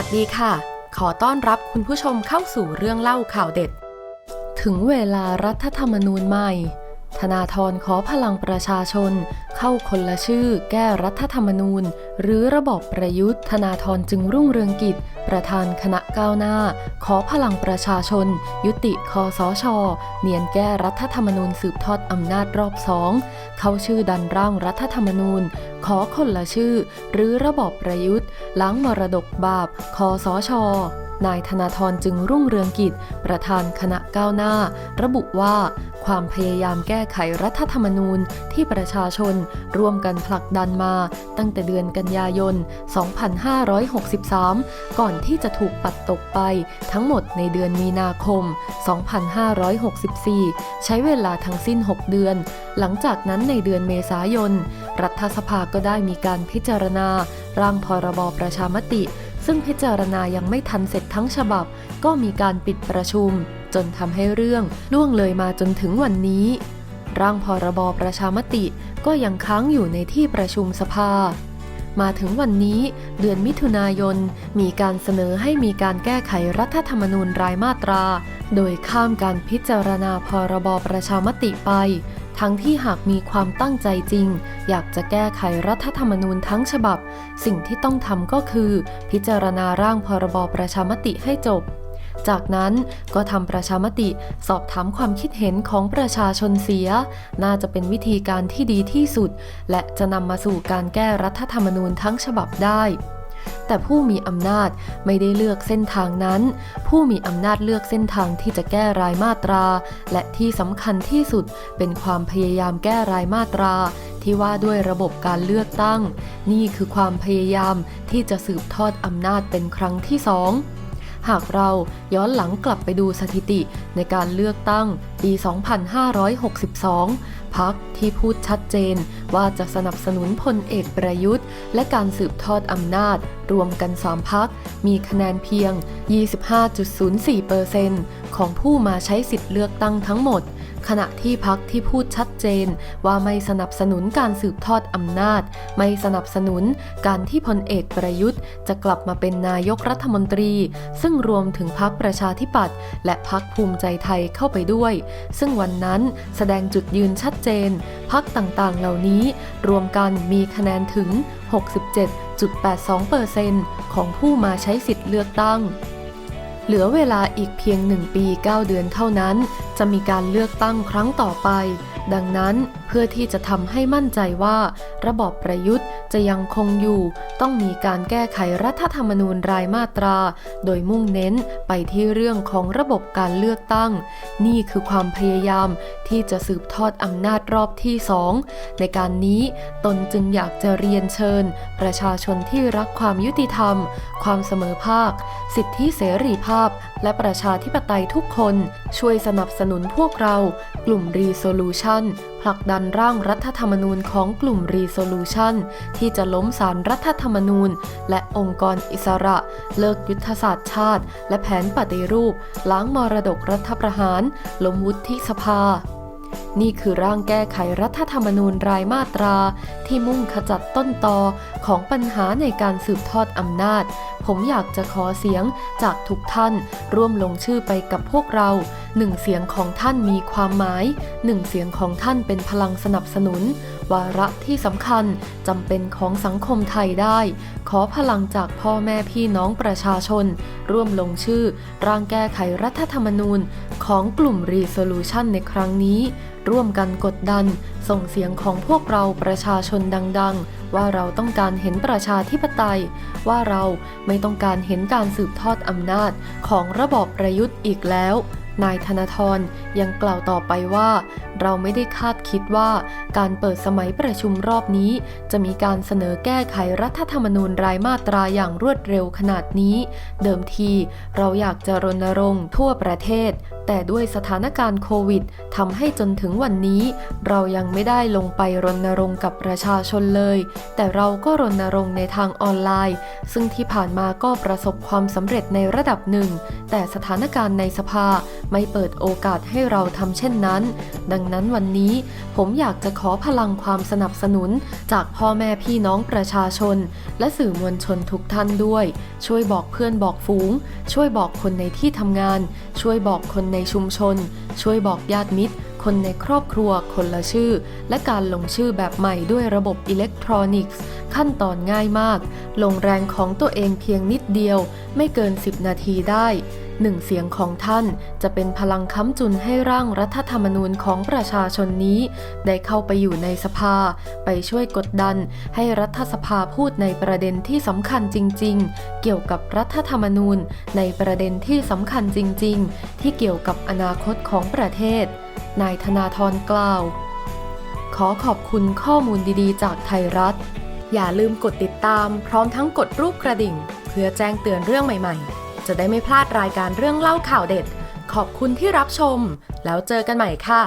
วัสดีค่ะ ขอต้อนรับคุณผู้ชมเข้าสู่เรื่องเล่าข่าวเด็ด ถึงเวลารัฐธรรมนูญใหม่ ธนาธรขอพลังประชาชน เข้าคนละชื่อ แก้รัฐธรรมนูญ หรือระบอบประยุทธ์ธนาธรจึงรุ่งเรืองกิจ ประธานคณะก้าวหน้า ขอพลังประชาชน ยุติคอสชเนียนแก้รัฐธรรมนูญสืบทอดอำนาจรอบสองเข้าชื่อดันร่างรัฐธรรมนูญ ขอคนละชื่อ หรือระบอบประยุทธ์ล้างมรดกบาปคอสชนายธนาธรจึงรุ่งเรืองกิจ ประธานคณะก้าวหน้า ระบุว่า ความพยายามแก้ไขรัฐธรรมนูญที่ประชาชนร่วมกันผลักดันมาตั้งแต่เดือนกันยายน 2563 ก่อนที่จะถูกปัดตกไปทั้งหมดในเดือนมีนาคม 2564 ใช้เวลาทั้งสิ้น 6 เดือน หลังจากนั้นในเดือนเมษายน รัฐสภาก็ได้มีการพิจารณา ร่างพรบประชามติ ซึ่งพิจารณายังไม่ทันเสร็จทั้งฉบับ ก็มีการปิดประชุม จนทำให้เรื่องล่วงเลยมาจนถึงวันนี้ ร่างพรบประชามติก็ยังค้างอยู่ในที่ประชุมสภา มาถึงวันนี้เดือนมิถุนายนมีการเสนอให้มีการแก้ไขรัฐธรรมนูญรายมาตรา โดยข้ามการพิจารณาพรบประชามติไป ทั้งที่หากมีความตั้งใจจริง อยากจะแก้ไขรัฐธรรมนูญทั้งฉบับ สิ่งที่ต้องทำก็คือ พิจารณาร่างพรบประชามติให้จบ จากนั้นก็ทำประชามติสอบถามความคิดเห็นของประชาชนเสีย น่าจะเป็นวิธีการที่ดีที่สุด และจะนำมาสู่การแก้รัฐธรรมนูญทั้งฉบับได้ แต่ผู้มีอำนาจไม่ได้เลือกเส้นทางนั้น ผู้มีอำนาจเลือกเส้นทางที่จะแก้รายมาตรา และที่สำคัญที่สุดเป็นความพยายามแก้รายมาตราที่ว่าด้วยระบบการเลือกตั้ง นี่คือความพยายามที่จะสืบทอดอำนาจเป็นครั้งที่สอง หากเราย้อนหลังกลับไปดูสถิติในการเลือกตั้งปี 2562 พักที่พูดชัดเจนว่าจะสนับสนุนพลเอกประยุทธ์ และการสืบทอดอำนาจ รวมกันสามพัก มีคะแนนเพียง 25.04%ของผู้มาใช้สิทธิ์เลือกตั้งทั้งหมด ขณะที่พักที่พูดชัดเจน ว่าไม่สนับสนุนการสืบทอดอำนาจ ไม่สนับสนุนการที่พลเอกประยุทธ์ จะกลับมาเป็นนายกรัฐมนตรี ซึ่งรวมถึงพักประชาธิปัตย์และพักภูมิใจไทยเข้าไปด้วย ซึ่งวันนั้นแสดงจุดยืนชัดเจน พักต่างๆเหล่านี้ รวมกันมีคะแนนถึง 67.82%ของผู้มาใช้สิทธิ์เลือกตั้ง เหลือเวลาอีกเพียง 1 ปี 9 เดือนเท่านั้น จะมีการเลือกตั้งครั้งต่อไป ดังนั้นเพื่อที่จะทำให้มั่นใจว่า ระบอบประยุทธ์จะยังคงอยู่ ต้องมีการแก้ไขรัฐธรรมนูญรายมาตรา โดยมุ่งเน้นไปที่เรื่องของระบบการเลือกตั้ง นี่คือความพยายามที่จะสืบทอดอำนาจรอบที่สองในการนี้ตนจึงอยากจะเรียนเชิญ ประชาชนที่รักความยุติธรรม ความเสมอภาค สิทธิเสรีภาพและประชาธิปไตยทุกคนช่วยสนับสนุนพวกเรา กลุ่ม Resolution ผลักดันร่างรัฐธรรมนูญของกลุ่ม Resolution ที่จะล้มสารรัฐธรรมนูญ และองค์กรอิสระ เลิกยุทธศาสตร์ชาติ และแผนปฏิรูป ล้างมรดกรัฐประหาร ล้มวุฒิสภา นี่คือร่างแก้ไขรัฐธรรมนูญรายมาตรา ที่มุ่งขจัดต้นตอของปัญหาในการสืบทอดอำนาจ ผมอยากจะขอเสียงจากทุกท่าน ร่วมลงชื่อไปกับพวกเราหนึ่งเสียงของท่านมีความหมายหนึ่งเสียงของท่านเป็นพลังสนับสนุน วาระที่สำคัญจำเป็นของสังคมไทยได้ ขอพลังจากพ่อแม่พี่น้องประชาชน ร่วมลงชื่อ ร่างแก้ไขรัฐธรรมนูญของกลุ่ม Resolution ในครั้งนี้ร่วมกันกดดัน ส่งเสียงของพวกเราประชาชนดัง ๆ ว่าเราต้องการเห็นประชาธิปไตย ว่าเราไม่ต้องการเห็นการสืบทอดอำนาจของระบอบประยุทธ์อีกแล้วนายธนาธรยังกล่าวต่อไปว่า เราไม่ได้คาดคิดว่าการเปิดสมัยประชุมรอบนี้ จะมีการเสนอแก้ไขรัฐธรรมนูญรายมาตราอย่างรวดเร็วขนาดนี้ เดิมทีเราอยากจะรณรงค์ทั่วประเทศ แต่ด้วยสถานการณ์โควิดทำให้จนถึงวันนี้ เรายังไม่ได้ลงไปรณรงค์กับประชาชนเลย แต่เราก็รณรงค์ในทางออนไลน์ ซึ่งที่ผ่านมาก็ประสบความสำเร็จในระดับหนึ่ง แต่สถานการณ์ในสภาไม่เปิดโอกาสให้เราทำเช่นนั้น ดังนั้นวันนี้ผมอยากจะขอพลังความสนับสนุน จากพ่อแม่พี่น้องประชาชน และสื่อมวลชนทุกท่านด้วย ช่วยบอกเพื่อนบอกฝูง ช่วยบอกคนในที่ทำงาน ช่วยบอกคนในชุมชน ช่วยบอกญาติมิตร คนในครอบครัวคนละชื่อ และการลงชื่อแบบใหม่ด้วยระบบอิเล็กทรอนิกส์ ขั้นตอนง่ายมาก ลงแรงของตัวเองเพียงนิดเดียว ไม่เกิน 10 นาทีได้หนึ่งเสียงของท่านจะเป็นพลังค้ำจุนให้ร่างรัฐธรรมนูญของประชาชนนี้ ได้เข้าไปอยู่ในสภา ไปช่วยกดดัน ให้รัฐสภาพูดในประเด็นที่สำคัญจริง ๆ เกี่ยวกับรัฐธรรมนูญในประเด็นที่สำคัญจริง ๆ ที่เกี่ยวกับอนาคตของประเทศ นายธนาธรกล่าว ขอขอบคุณข้อมูลดีๆ จากไทยรัฐ อย่าลืมกดติดตามพร้อมทั้งกดรูปกระดิ่ง เพื่อแจ้งเตือนเรื่องใหม่ๆ จะได้ไม่พลาดรายการเรื่องเล่าข่าวเด็ด ขอบคุณที่รับชม แล้วเจอกันใหม่ค่ะ